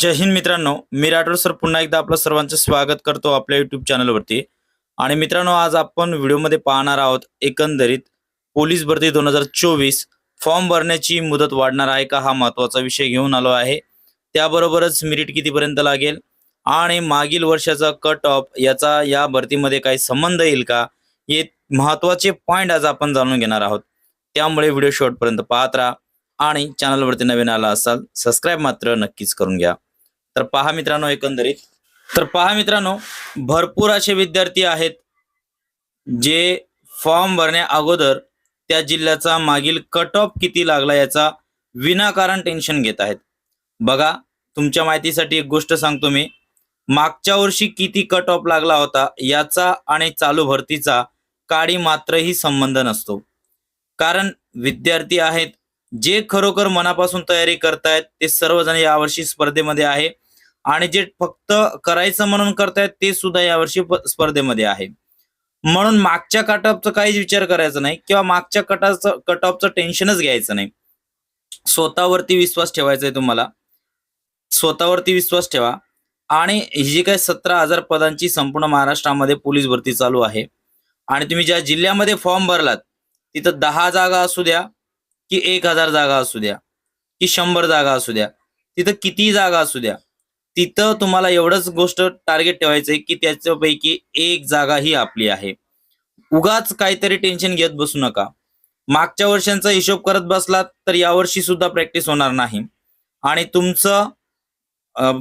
जय हिंद मित्रांनो मी राठोड सर पुन्हा एकदा आपलं सर्वांचं स्वागत करतो आपल्या युट्यूब चॅनलवरती आणि मित्रांनो आज आपण व्हिडिओमध्ये पाहणार आहोत एकंदरीत पोलीस भरती दोन हजार चोवीस फॉर्म भरण्याची मुदत वाढणार आहे का हा महत्त्वाचा विषय घेऊन आलो आहे. त्याबरोबरच मिरिट कितीपर्यंत लागेल आणि मागील वर्षाचा कट ऑफ याचा या भरतीमध्ये काही संबंध येईल का हे महत्त्वाचे पॉईंट आज आपण जाणून घेणार आहोत. त्यामुळे व्हिडिओ शेवटपर्यंत पाहत राहा आणि चॅनलवरती नवीन आला असाल सबस्क्राईब मात्र नक्कीच करून घ्या. तर पहा मित्रांनो एकंदरीत. तर पहा मित्रांनो भरपूर असे विद्यार्थी आहेत जे फॉर्म भरण्या अगोदर त्या जिल्ह्याचा मागील कट ऑफ किती लागला याचा विनाकारण टेन्शन घेत आहेत. बघा तुमच्या माहितीसाठी एक गोष्ट सांगतो मी. मागच्या वर्षी किती कट ऑफ लागला होता याचा आणि चालू भरतीचा काडी मात्रही संबंध नसतो. कारण विद्यार्थी आहेत जे खरोखर मनापासून तयारी करतायत ते सर्वजण यावर्षी स्पर्धेमध्ये आहे. आणि जे फक्त करायचं म्हणून करतायत ते सुद्धा यावर्षी स्पर्धेमध्ये आहे. म्हणून मागच्या कट ऑफचा काहीच विचार करायचा नाही किंवा मागच्या कटाचं कट ऑफचं टेन्शनच घ्यायचं नाही. स्वतःवरती विश्वास ठेवायचा आहे तुम्हाला. स्वतःवरती विश्वास ठेवा. आणि ही जी काही सतरा हजार पदांची संपूर्ण महाराष्ट्रामध्ये पोलीस भरती चालू आहे. आणि तुम्ही ज्या जिल्ह्यामध्ये फॉर्म भरलात तिथं दहा जागा असू द्या की एक हजार जागा असू द्या की शंभर जागा असू द्या तिथं किती जागा असू द्या तिथं तुम्हाला एवढंच गोष्ट टार्गेट ठेवायचं आहे की त्याच्यापैकी एक जागा ही आपली आहे. उगाच काहीतरी टेन्शन घेत बसू नका. मागच्या वर्षांचा हिशोब करत बसलात तर यावर्षी सुद्धा प्रॅक्टिस होणार नाही. आणि तुमचं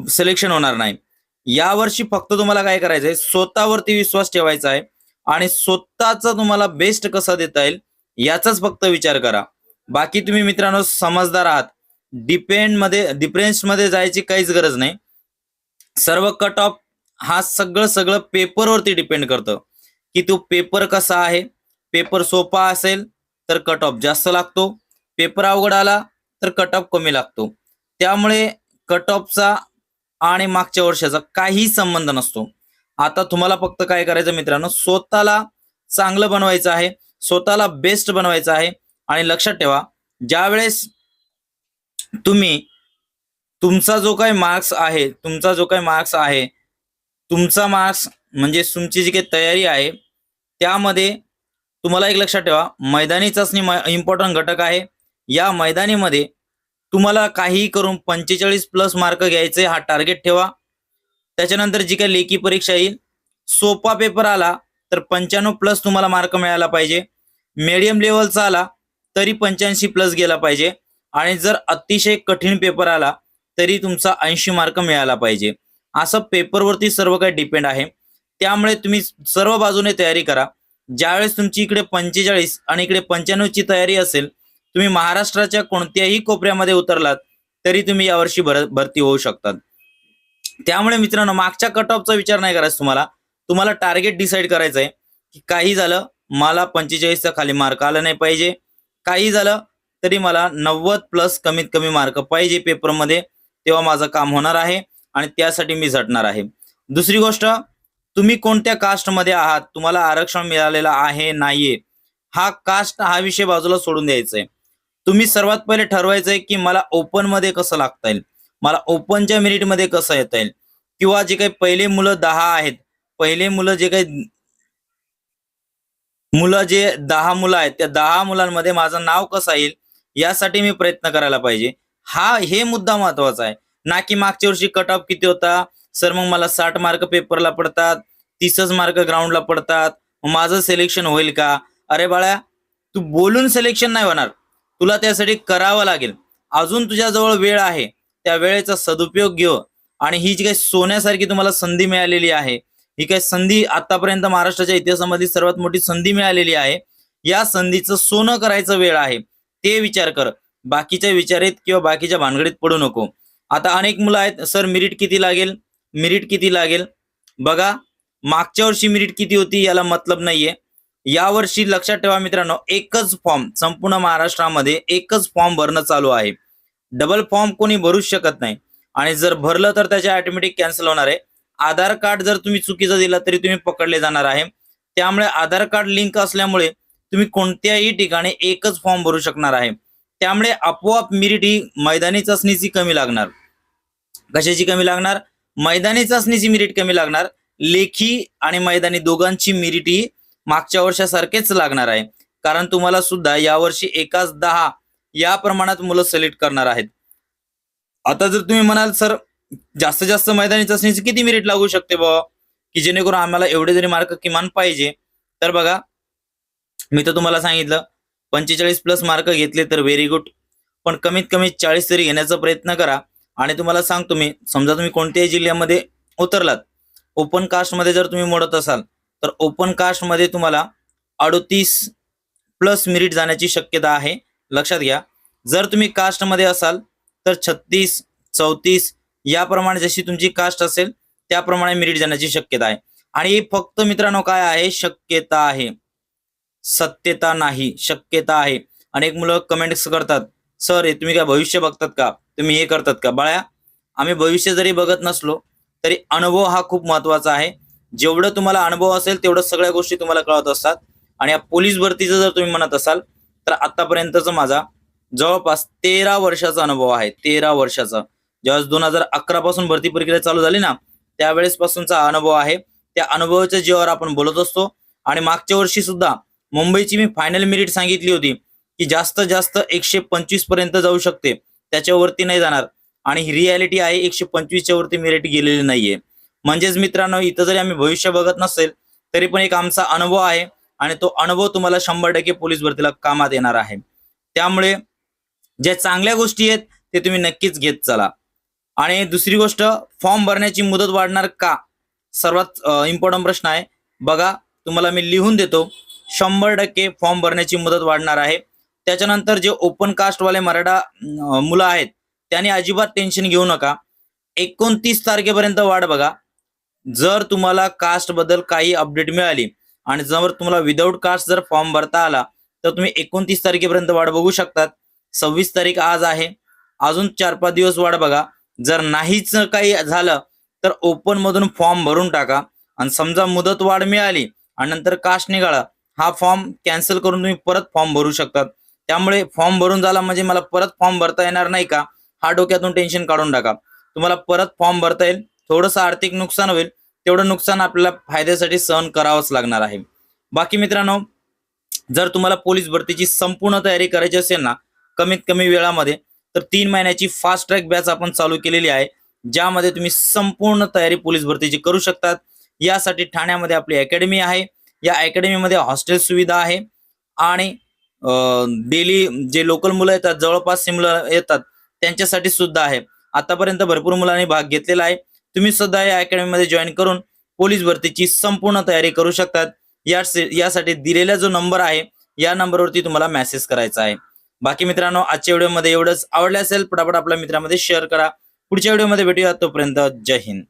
सिलेक्शन होणार नाही. यावर्षी फक्त तुम्हाला काय करायचंय स्वतःवरती विश्वास ठेवायचा आहे. आणि स्वतःचा तुम्हाला बेस्ट कसा देता येईल याचाच फक्त विचार करा. बाकी तुम्ही मित्रांनो समजदार आहात. डिपेंडमध्ये डिफरेन्समध्ये जायची काहीच गरज नाही. सर्व कट ऑफ हा सगळं सगळं पेपरवरती डिपेंड करतं. की तो पेपर कसा आहे? पेपर सोपा असेल तर कट ऑफ जास्त लागतो. पेपर अवघड आला तर कट ऑफ कमी लागतो. त्यामुळे कट ऑफचा आणि मागच्या वर्षाचा काही संबंध नसतो. आता तुम्हाला फक्त काय करायचं मित्रांनो? स्वतःला चांगलं बनवायचं आहे. स्वतःला बेस्ट बनवायचं आहे. आणि लक्षात ठेवा ज्यावेळेस तुम्ही तुमचा जो काही मार्क्स आहे तुमचा जो काही मार्क्स आहे तुमचा मार्क्स म्हणजे तुमची जी काही तयारी आहे त्यामध्ये तुम्हाला एक लक्षात ठेवा मैदानी चाचणी इम्पॉर्टंट घटक आहे. या मैदानीमध्ये तुम्हाला काहीही करून पंचेचाळीस प्लस मार्क घ्यायचे हा टार्गेट ठेवा. त्याच्यानंतर जी काही लेखी परीक्षा येईल सोपा पेपर आला तर पंच्याण्णव प्लस तुम्हाला मार्क मिळायला पाहिजे. मीडियम लेवलचा आला तरी पंच्याऐंशी प्लस गेला पाहिजे. आणि जर अतिशय कठीण पेपर आला तरी तुमचा ऐंशी मार्क मिळाला पाहिजे. असं पेपरवरती सर्व काही डिपेंड आहे. त्यामुळे तुम्ही सर्व बाजूने तयारी करा. ज्यावेळेस तुमची इकडे पंचेचाळीस आणि इकडे पंच्याण्णवची तयारी असेल तुम्ही महाराष्ट्राच्या कोणत्याही कोपऱ्यामध्ये उतरलात तरी तुम्ही यावर्षी भर भरती होऊ शकतात. त्यामुळे मित्रांनो मागच्या कट ऑफचा विचार नाही करायचा तुम्हाला. तुम्हाला टार्गेट डिसाईड करायचं आहे की काही झालं मला पंचेचाळीसचा खाली मार्क आला नाही पाहिजे. काही झालं तरी मला नव्वद प्लस कमीत कमी मार्क पाहिजे पेपरमध्ये तेव्हा माझं काम होणार आहे आणि त्यासाठी मी झटणार आहे. दुसरी गोष्ट तुम्ही कोणत्या कास्टमध्ये आहात? तुम्हाला आरक्षण मिळालेलं आहे नाहीये. हा कास्ट हा विषय बाजूला सोडून द्यायचा आहे तुम्ही सर्वात पहिले ठरवायचंय की मला ओपनमध्ये कसं लागता येईल? मला ओपनच्या मेरिटमध्ये कसं येता येईल? किंवा जे काही पहिले मुलं दहा आहेत पहिले मुलं जे काही मुलं जे दहा मुलं आहेत त्या दहा मुलांमध्ये माझं नाव कसं येईल? यासाठी मी प्रयत्न करायला पाहिजे. हा हे मुद्दा महत्त्वाचा आहे. ना की मागच्या वर्षी कट ऑफ किती होता? सर मग मला साठ मार्क पेपरला पडतात तीसच मार्क ग्राउंडला पडतात. माझं सिलेक्शन होईल का? अरे बाळा तू बोलून सिलेक्शन नाही होणार. तुला त्यासाठी करावं लागेल. अजून तुझ्याजवळ वेळ आहे. त्या वेळेचा सदुपयोग घेऊ. आणि ही जी काही सोन्यासारखी तुम्हाला संधी मिळालेली आहे ही काही संधी आतापर्यंत महाराष्ट्राच्या इतिहासामध्ये सर्वात मोठी संधी मिळालेली आहे. या संधीचं सोनं करायचं वेळ आहे. ते विचार कर. बाकीच्या विचारीत किंवा बाकीच्या भानगडीत पडू नको. आता अनेक मुलं आहेत. सर मिरिट किती लागेल? मिरिट किती लागेल? बघा मागच्या वर्षी मिरिट किती होती याला मतलब नाहीये. यावर्षी लक्षात ठेवा मित्रांनो एकच फॉर्म संपूर्ण महाराष्ट्रामध्ये एकच फॉर्म भरणं चालू आहे. डबल फॉर्म कोणी भरूच शकत नाही. आणि जर भरलं तर त्याच्या ऑटोमॅटिक कॅन्सल होणार आहे. आधार कार्ड जर तुम्ही चुकीचं दिलं तरी तुम्ही पकडले जाणार आहे. त्यामुळे आधार कार्ड लिंक असल्यामुळे तुम्ही कोणत्याही ठिकाणी एकच फॉर्म भरू शकणार आहे. त्यामुळे आपोआप मिरिट ही मैदानी चाचणीची कमी लागणार. कशाची कमी लागणार? मैदानी चाचणीची मिरिट कमी लागणार. लेखी आणि मैदानी दोघांची मिरिट ही मागच्या वर्षासारखेच लागणार आहे. कारण तुम्हाला सुद्धा यावर्षी एकाच दहा या प्रमाणात मुलं सिलेक्ट करणार आहेत. आता जर तुम्ही म्हणाल सर जास्तीत जास्त मैदानी चाचणीची किती मिरिट लागू शकते बाबा की जेणेकरून आम्हाला एवढे जरी मार्क किमान पाहिजे. तर बघा मी तर तुम्हाला सांगितलं पंचेचाळीस प्लस मार्क घेतले तर व्हेरी गुड पण कमीत कमी चाळीस तरी घेण्याचा प्रयत्न करा. आणि तुम्हाला सांगतो मी समजा तुम्ही कोणत्याही जिल्ह्यामध्ये उतरलात ओपन कास्टमध्ये जर तुम्ही मोडत असाल तर ओपन कास्टमध्ये तुम्हाला अडोतीस प्लस मिनिट जाण्याची शक्यता आहे. लक्षात घ्या. जर तुम्ही कास्टमध्ये असाल तर छत्तीस चौतीस याप्रमाणे जशी तुमची कास्ट असेल त्याप्रमाणे मिरिट जाण्याची शक्यता आहे. आणि फक्त मित्रांनो काय आहे? शक्यता आहे. सत्यता नाही शक्यता आहे. अनेक मुलं कमेंट्स करतात सर हे तुम्ही काय भविष्य बघतात का? तुम्ही हे करतात का? बाळ्या आम्ही भविष्य जरी बघत नसलो तरी अनुभव हा खूप महत्त्वाचा आहे. जेवढं तुम्हाला अनुभव असेल तेवढं सगळ्या गोष्टी तुम्हाला कळत असतात. आणि या पोलीस भरतीचं जर तुम्ही म्हणत असाल तर आतापर्यंतचा माझा जवळपास तेरा वर्षाचा अनुभव आहे. तेरा वर्षाचा. ज्यावेळेस दोन हजार अकरा पासून भरती प्रक्रिया चालू झाली ना त्यावेळेस पासूनचा अनुभव आहे. त्या अनुभवाच्या जीवावर आपण बोलत असतो. आणि मागच्या वर्षी सुद्धा मुंबईची मी फायनल मिरिट सांगितली होती की जास्त जास्त एकशे पंचवीसपर्यंत जाऊ शकते. त्याच्यावरती नाही जाणार. आणि ही रियालिटी आहे एकशे पंचवीसच्या वरती मेरिट गेलेली नाहीये. म्हणजेच मित्रांनो इथं जरी आम्ही भविष्य बघत नसेल तरी पण एक आमचा अनुभव आहे आणि तो अनुभव तुम्हाला शंभर टक्के पोलीस भरतीला कामात येणार आहे. त्यामुळे ज्या चांगल्या गोष्टी आहेत ते तुम्ही नक्कीच घेत चला. आणि दुसरी गोष्ट फॉर्म भरण्याची मुदत वाढणार का? सर्वात इम्पॉर्टंट प्रश्न आहे. बघा तुम्हाला मी लिहून देतो. शंभर टक्के फॉर्म भरण्याची मुदत वाढणार आहे. त्याच्यानंतर जे ओपन कास्टवाले मराठा मुलं आहेत त्यांनी अजिबात टेन्शन घेऊ नका. एकोणतीस तारखेपर्यंत वाढ बघा. जर तुम्हाला कास्टबद्दल काही अपडेट मिळाली आणि जर तुम्हाला विदाऊट कास्ट जर फॉर्म भरता आला तर तुम्ही एकोणतीस तारखेपर्यंत वाढ बघू शकतात. सव्वीस तारीख आज आहे. अजून चार पाच दिवस वाढ बघा. जर नाहीच काही झालं तर ओपनमधून फॉर्म भरून टाका. आणि समजा मुदत वाढ मिळाली आणि नंतर कास्ट निघाला हा फॉर्म कॅन्सल करून तुम्ही परत फॉर्म भरू शकतात. त्यामुळे फॉर्म भरून झाला म्हणजे मला परत फॉर्म भरता येणार नाही का? हा डोक्यातून टेन्शन काढून टाका. तुम्हाला परत फॉर्म भरता येईल. थोडंसं आर्थिक नुकसान होईल. तेवढं नुकसान आपल्याला फायद्यासाठी सहन करावंच लागणार आहे. बाकी मित्रांनो जर तुम्हाला पोलीस भरतीची संपूर्ण तयारी करायची असेल ना कमीत कमी वेळामध्ये तर तीन महिन्याची फास्ट ट्रॅक बॅच आपण चालू केलेली आहे. ज्यामध्ये तुम्ही संपूर्ण तयारी पोलीस भरतीची करू शकतात. यासाठी ठाण्यामध्ये आपली अकॅडमी आहे. या अकॅडमीमध्ये हॉस्टेल सुविधा आहे. आणि डेली जे लोकल मुलं येतात जवळपास मुलं येतात त्यांच्यासाठी सुद्धा आहे. आतापर्यंत भरपूर मुलांनी भाग घेतलेला आहे. तुम्ही सुद्धा या अकॅडमीमध्ये जॉईन करून पोलीस भरतीची संपूर्ण तयारी करू शकतात. या यासाठी दिलेला जो नंबर आहे या नंबरवरती तुम्हाला मेसेज करायचा आहे. बाकी मित्रांनो आजच्या व्हिडिओमध्ये एवढंच. आवडलं असेल पटापट आपल्या मित्रांमध्ये शेअर करा. पुढच्या व्हिडिओमध्ये भेटूया तोपर्यंत जय हिंद.